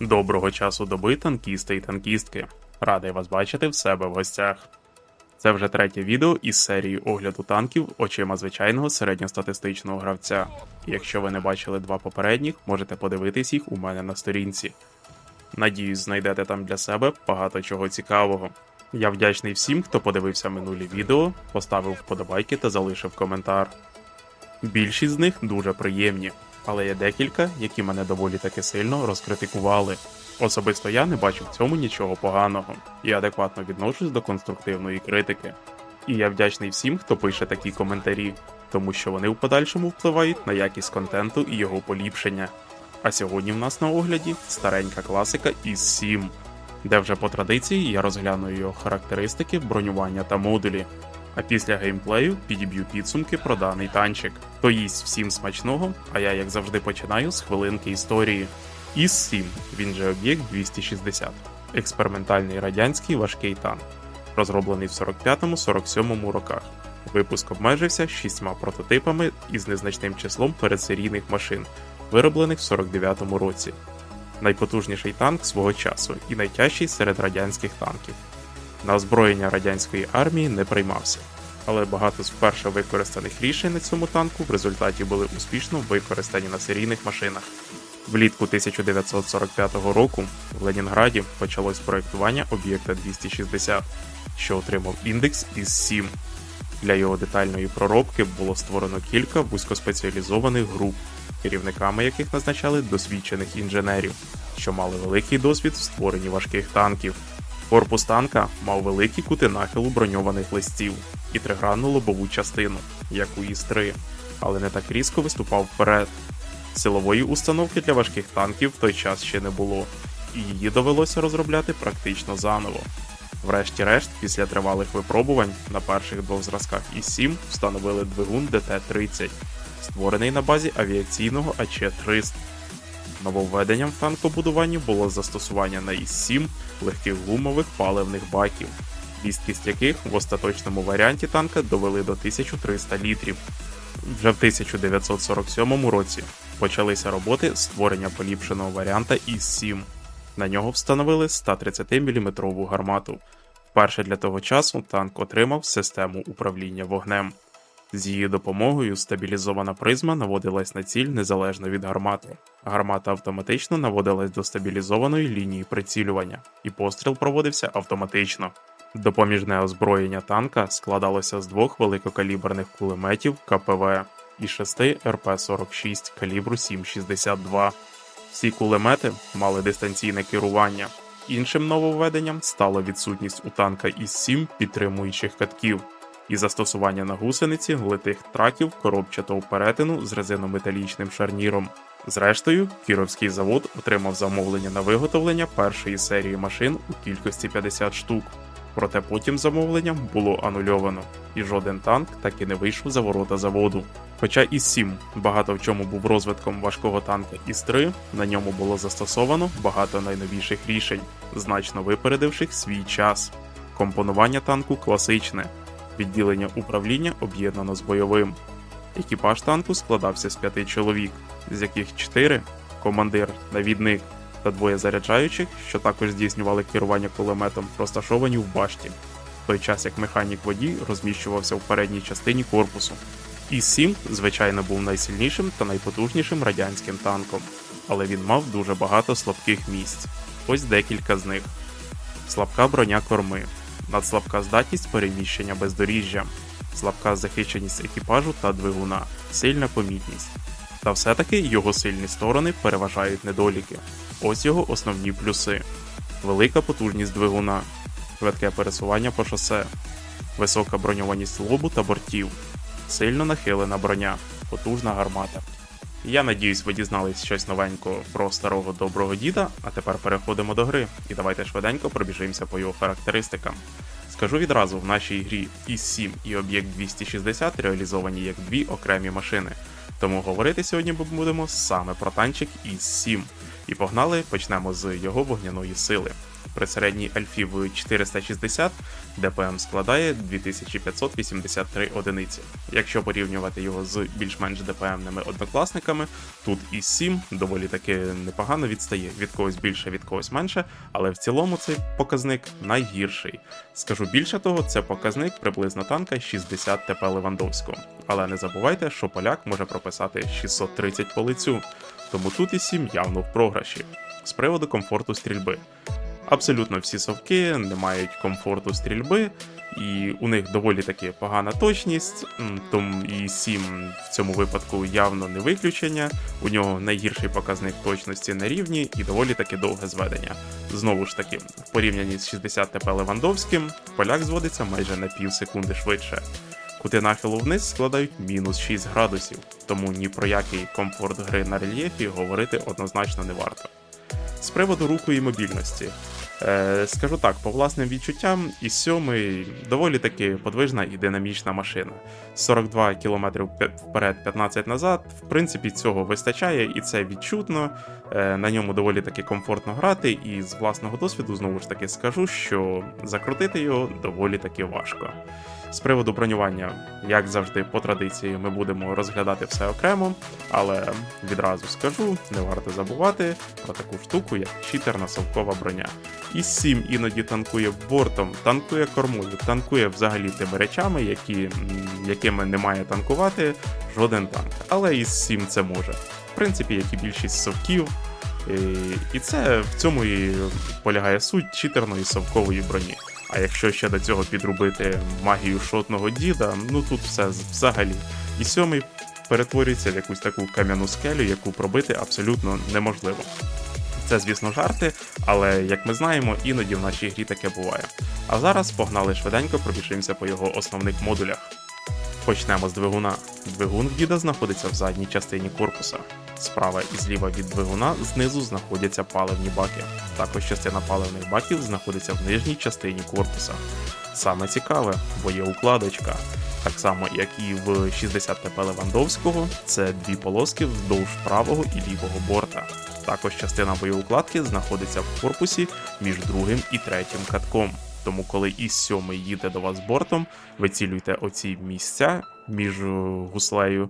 Доброго часу доби, танкісти і танкістки. Радий вас бачити в себе в гостях. Це вже третє відео із серії огляду танків очима звичайного середньостатистичного гравця. Якщо ви не бачили два попередніх, можете подивитись їх у мене на сторінці. Надіюсь, знайдете там для себе багато чого цікавого. Я вдячний всім, хто подивився минулі відео, поставив вподобайки та залишив коментар. Більшість з них дуже приємні, але є декілька, які мене доволі таки сильно розкритикували. Особисто я не бачу в цьому нічого поганого і адекватно відношусь до конструктивної критики. І я вдячний всім, хто пише такі коментарі, тому що вони в подальшому впливають на якість контенту і його поліпшення. А сьогодні в нас на огляді старенька класика із 7, де вже по традиції я розгляну його характеристики, бронювання та модулі. А після геймплею підіб'ю підсумки про даний танчик. То їсть всім смачного, а я, як завжди, починаю з хвилинки історії. ІС 7 він же об'єкт 260. Експериментальний радянський важкий танк, розроблений в 45-47 роках. Випуск обмежився шістьма прототипами із незначним числом передсерійних машин, вироблених в 49-му році. Найпотужніший танк свого часу і найтяжчий серед радянських танків. На озброєння радянської армії не приймався, але багато з вперше використаних рішень на цьому танку в результаті були успішно використані на серійних машинах. Влітку 1945 року в Ленінграді почалось проєктування об'єкта 260, що отримав індекс із 7. Для його детальної проробки було створено кілька вузькоспеціалізованих груп, керівниками яких назначали досвідчених інженерів, що мали великий досвід в створенні важких танків. Корпус танка мав великі кути нахилу броньованих листів і тригранну лобову частину, як у ІС-3, але не так різко виступав вперед. Силової установки для важких танків в той час ще не було, і її довелося розробляти практично заново. Врешті-решт, після тривалих випробувань на перших двох зразках ІС-7 встановили двигун ДТ-30, створений на базі авіаційного АЧ-300. Нововведенням в танкобудуванні було застосування на ІС-7 легких гумових паливних баків, місткість яких в остаточному варіанті танка довели до 1300 літрів. Вже в 1947 році почалися роботи створення поліпшеного варіанта ІС-7. На нього встановили 130-мм гармату. Вперше для того часу танк отримав систему управління вогнем. З її допомогою стабілізована призма наводилась на ціль незалежно від гармати. Гармата автоматично наводилась до стабілізованої лінії прицілювання, і постріл проводився автоматично. Допоміжне озброєння танка складалося з двох великокаліберних кулеметів КПВ і шести РП-46 калібру 7,62. Всі кулемети мали дистанційне керування. Іншим нововведенням стала відсутність у танка із 7 підтримуючих катків і застосування на гусениці литих траків коробчатого перетину з резинометалічним шарніром. Зрештою, Кіровський завод отримав замовлення на виготовлення першої серії машин у кількості 50 штук. Проте потім замовлення було анульовано, і жоден танк так і не вийшов за ворота заводу. Хоча ІС-7 багато в чому був розвитком важкого танка ІС-3, на ньому було застосовано багато найновіших рішень, значно випередивших свій час. Компонування танку класичне, відділення управління об'єднано з бойовим. Екіпаж танку складався з п'яти чоловік, з яких чотири командир, навідник та двоє заряджаючих, що також здійснювали керування кулеметом, розташовані в башті, в той час як механік водій розміщувався в передній частині корпусу. І-7, звичайно, був найсильнішим та найпотужнішим радянським танком, але він мав дуже багато слабких місць. Ось декілька з них: слабка броня корми, надслабка здатність переміщення бездоріжжя, слабка захищеність екіпажу та двигуна, сильна помітність. Та все-таки його сильні сторони переважають недоліки. Ось його основні плюси: велика потужність двигуна, швидке пересування по шосе, висока броньованість лобу та бортів, сильно нахилена броня, потужна гармата. Я надіюсь, ви дізнались щось новенького про старого доброго діда, а тепер переходимо до гри, і давайте швиденько пробіжимося по його характеристикам. Скажу відразу, в нашій грі ІС-7 і об'єкт 260 реалізовані як дві окремі машини. Тому говорити сьогодні ми будемо саме про танчик ІС-7. І погнали, почнемо з його вогняної сили. При середній альфі в 460 ДПМ складає 2583 одиниці. Якщо порівнювати його з більш-менш ДПМними однокласниками, тут і 7 доволі таки непогано відстає. Від когось більше, від когось менше, але в цілому цей показник найгірший. Скажу більше того, це показник приблизно танка 60 ТП Левандовського. Але не забувайте, що поляк може прописати 630 по лицю, тому тут і 7 явно в програші. З приводу комфорту стрільби. Абсолютно всі совки не мають комфорту стрільби, і у них доволі таки погана точність, тому і 7 в цьому випадку явно не виключення. У нього найгірший показник точності на рівні і доволі таки довге зведення. Знову ж таки, в порівнянні з 60 ТП Левандовським, поляк зводиться майже на пів секунди швидше. Кути нахилу вниз складають мінус 6 градусів, тому ні про який комфорт гри на рельєфі говорити однозначно не варто. З приводу руху і мобільності. Е, скажу так, по власним відчуттям, і 7 доволі таки подвижна і динамічна машина. 42 км вперед, 15 назад. В принципі, цього вистачає, і це відчутно. Е, на ньому доволі таки комфортно грати, і з власного досвіду знову ж таки скажу, що закрутити його доволі таки важко. З приводу бронювання, як завжди, по традиції, ми будемо розглядати все окремо, але відразу скажу, не варто забувати про таку штуку, як читерна совкова броня. І 7 іноді танкує бортом, танкує кормою, танкує взагалі тими речами, які, якими не має танкувати жоден танк. Але із 7 це може. В принципі, як і більшість совків. І це в цьому і полягає суть читерної совкової броні. А якщо ще до цього підробити магію шотного діда, ну тут все взагалі. І сьомий перетворюється в якусь таку кам'яну скелю, яку пробити абсолютно неможливо. Це, звісно, жарти, але як ми знаємо, іноді в нашій грі таке буває. А зараз погнали швиденько, пробіжимося по його основних модулях. Почнемо з двигуна. Двигун в діда знаходиться в задній частині корпуса. Справа і зліва від двигуна знизу знаходяться паливні баки. Також частина паливних баків знаходиться в нижній частині корпуса. Саме цікаве, бо є укладочка. Так само, як і в 60 ТП Левандовського, це дві полоски вздовж правого і лівого борта. Також частина боєукладки знаходиться в корпусі між другим і третім катком. Тому, коли із 7 їде до вас бортом, вицілюйте оці місця між е, гуслею,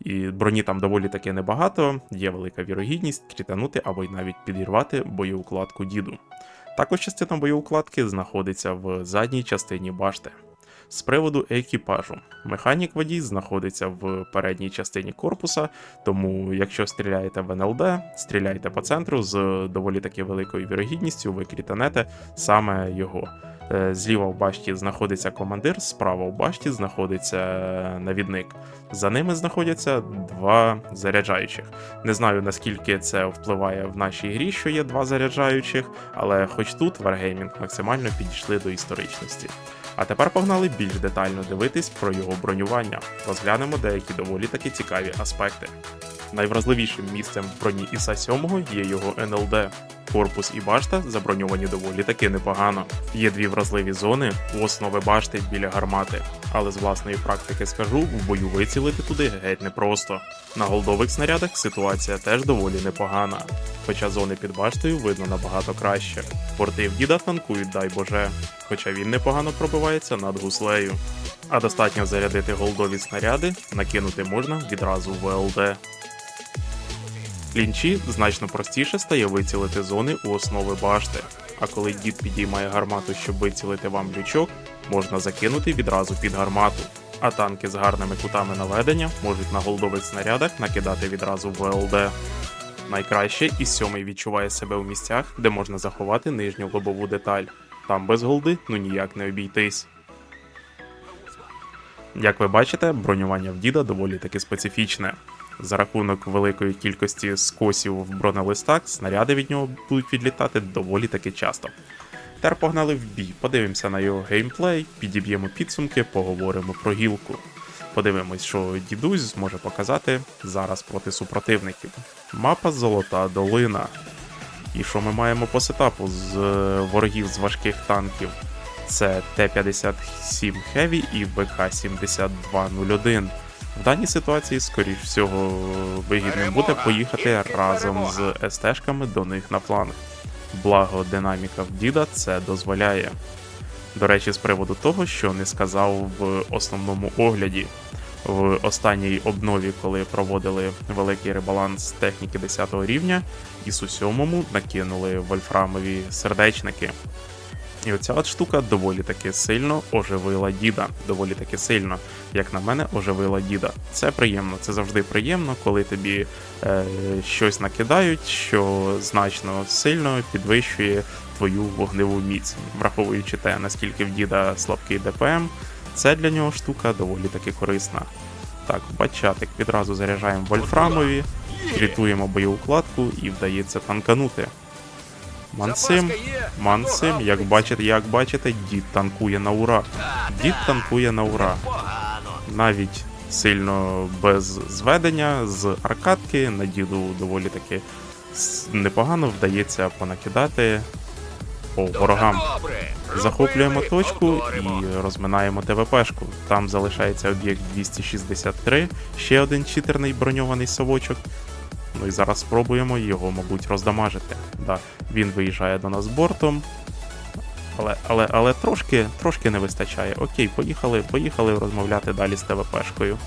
і броні там доволі таки небагато, є велика вірогідність крітанути або й навіть підірвати боєукладку діду. Також частина боєукладки знаходиться в задній частині башти. З приводу екіпажу, механік водій знаходиться в передній частині корпуса, тому якщо стріляєте в НЛД, стріляйте по центру з доволі таки великою вірогідністю, ви крітанете саме його. Е, Зліва в башті знаходиться командир, справа в башті знаходиться навідник. За ними знаходяться два заряджаючих. Не знаю наскільки це впливає в нашій грі, що є два заряджаючих, але хоч тут Wargaming максимально підійшли до історичності. А тепер погнали більш детально дивитись про його бронювання. Розглянемо деякі доволі таки цікаві аспекти. Найвразливішим місцем в броні Іса 7 є його НЛД. Корпус і башта заброньовані доволі таки непогано. Є дві вразливі зони у основи башти біля гармати, але з власної практики скажу, в бою вицілити туди геть непросто. На голдових снарядах ситуація теж доволі непогана, хоча зони під баштою видно набагато краще. Порти в діда танкують, дай боже, хоча він непогано пробивається над гуслею. А достатньо зарядити голдові снаряди, накинути можна відразу в ВЛД. Клінчі значно простіше стає вицілити зони у основи башти. А коли дід підіймає гармату, щоб вицілити вам лючок, можна закинути відразу під гармату. А танки з гарними кутами наведення можуть на голдових снарядах накидати відразу в ВЛД. Найкраще із сьомий відчуває себе у місцях, де можна заховати нижню лобову деталь. Там без голди ну ніяк не обійтись. Як ви бачите, бронювання в діда доволі таки специфічне. За рахунок великої кількості скосів в бронелистах, снаряди від нього будуть відлітати доволі таки часто. Тепер погнали в бій, подивимося на його геймплей, підіб'ємо підсумки, поговоримо про гілку. Подивимось, що дідусь зможе показати зараз проти супротивників. Мапа Золота долина. І що ми маємо по сетапу з е, ворогів з важких танків? Це Т-57 Heavy і БК-7201. В даній ситуації, скоріш всього, вигідним буде поїхати разом з СТшками до них на фланг. Благо динаміка в діда це дозволяє. До речі, з приводу того, що не сказав в основному огляді. В останній обнові, коли проводили великий ребаланс техніки 10 рівня, ІСу 7 накинули вольфрамові сердечники. І оця от штука доволі таки сильно оживила діда. Доволі таки сильно, як на мене, оживила діда. Це приємно, це завжди приємно, коли тобі е, щось накидають, що значно сильно підвищує твою вогневу міць, враховуючи те, наскільки в діда слабкий ДПМ, це для нього штука доволі таки корисна. Так, бачатик відразу заряджаємо вольфрамові, рятуємо бойову кладку і вдається танканути. Мансим, Мансим, як бачите, як бачите, дід танкує на ура. Дід танкує на ура. Навіть сильно без зведення з аркадки на діду доволі таки непогано вдається понакидати по ворогам. Захоплюємо точку і розминаємо ТВПшку. Там залишається об'єкт 263, ще один читерний броньований совочок. Ну і зараз спробуємо його, мабуть, роздамажити. Да, він виїжджає до нас бортом. Але, але, але трошки, трошки не вистачає. Окей, поїхали, поїхали розмовляти далі з ТВПшкою.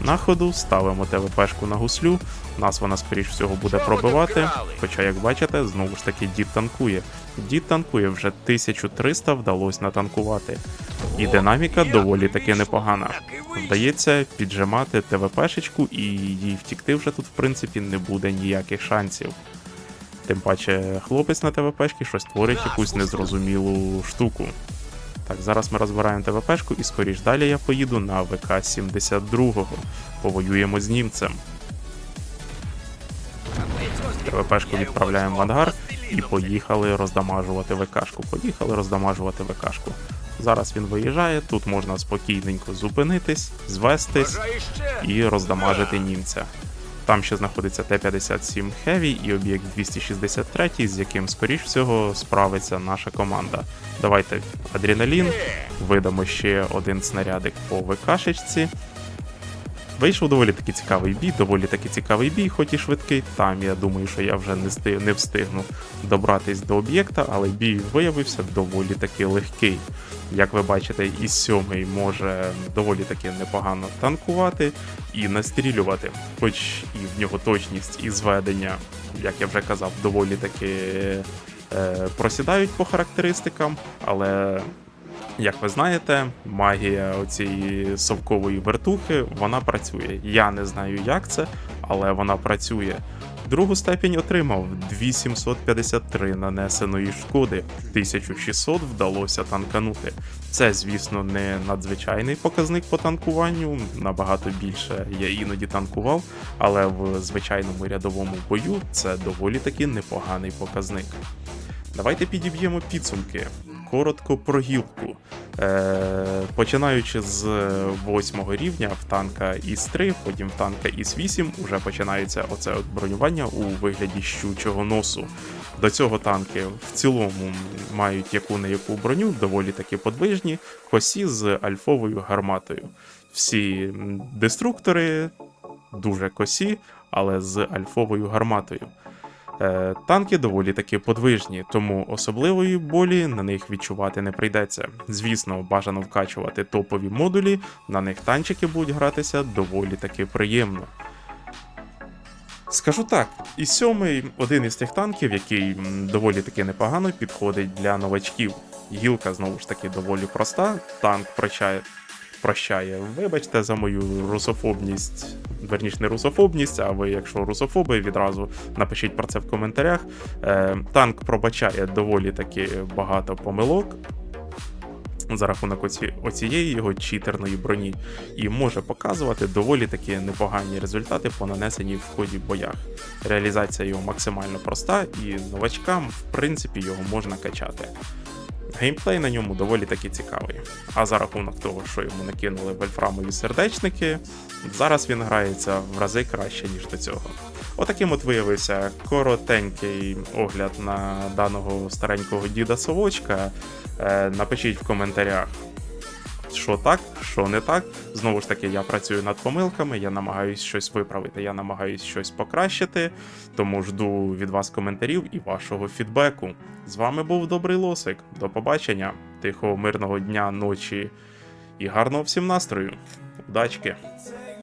На ходу ставимо ТВПшку на гуслю. Нас вона, скоріш всього, буде пробивати. Хоча, як бачите, знову ж таки дід танкує. Дід танкує вже 1300 вдалося натанкувати. І динаміка доволі таки непогана. Вдається піджимати ТВПшечку, і їй втікти вже тут, в принципі, не буде ніяких шансів. Тим паче, хлопець на ТВПшки щось творить якусь незрозумілу штуку. Так, зараз ми розбираємо ТВПшку і скоріш далі я поїду на ВК-72. Повоюємо з німцем. ТВПшку відправляємо в ангар і поїхали роздамажувати ВКшку. Поїхали роздамажувати ВКшку. Зараз він виїжджає, тут можна спокійненько зупинитись, звестись і роздамажити німця. Там ще знаходиться Т-57 Heavy і об'єкт 263, з яким, скоріш всього, справиться наша команда. Давайте адреналін, видамо ще один снарядик по ВКшечці. Вийшов доволі таки цікавий бій, доволі таки цікавий бій, хоч і швидкий. Там я думаю, що я вже не, сти- не встигну добратись до об'єкта, але бій виявився доволі таки легкий. Як ви бачите, і сьомий може доволі таки непогано танкувати і настрілювати, хоч і в нього точність і зведення, як я вже казав, доволі таки е, просідають по характеристикам, але як ви знаєте, магія оцієї совкової вертухи вона працює. Я не знаю, як це, але вона працює. Другу степінь отримав 2753 нанесеної шкоди, 1600 вдалося танканути. Це, звісно, не надзвичайний показник по танкуванню, набагато більше я іноді танкував, але в звичайному рядовому бою це доволі таки непоганий показник. Давайте підіб'ємо підсумки. Коротко про гілку. Е, починаючи з восьмого рівня в танка ІС-3, потім в танка ІС-8, уже починається оце от бронювання у вигляді щучого носу. До цього танки в цілому мають яку не яку броню, доволі таки подвижні, косі з альфовою гарматою. Всі деструктори дуже косі, але з альфовою гарматою. Е, танки доволі таки подвижні, тому особливої болі на них відчувати не прийдеться. Звісно, бажано вкачувати топові модулі, на них танчики будуть гратися доволі таки приємно. Скажу так, і сьомий один із тих танків, який доволі таки непогано підходить для новачків. Гілка знову ж таки доволі проста. Танк прощає, прощає. Вибачте за мою русофобність, верніше не русофобність, а ви, якщо русофоби, відразу напишіть про це в коментарях. Е, танк пробачає доволі таки багато помилок. За рахунок оці, оцієї його читерної броні, і може показувати доволі таки непогані результати по нанесеній в ході боях. Реалізація його максимально проста, і новачкам, в принципі, його можна качати. Геймплей на ньому доволі таки цікавий. А за рахунок того, що йому накинули вольфрамові сердечники, зараз він грається в рази краще, ніж до цього. Отаким от виявився коротенький огляд на даного старенького діда совочка. Е, напишіть в коментарях, що так, що не так. Знову ж таки, я працюю над помилками, я намагаюсь щось виправити, я намагаюсь щось покращити. Тому жду від вас коментарів і вашого фідбеку. З вами був Добрий Лосик. До побачення, тихого, мирного дня, ночі і гарного всім настрою. Удачки!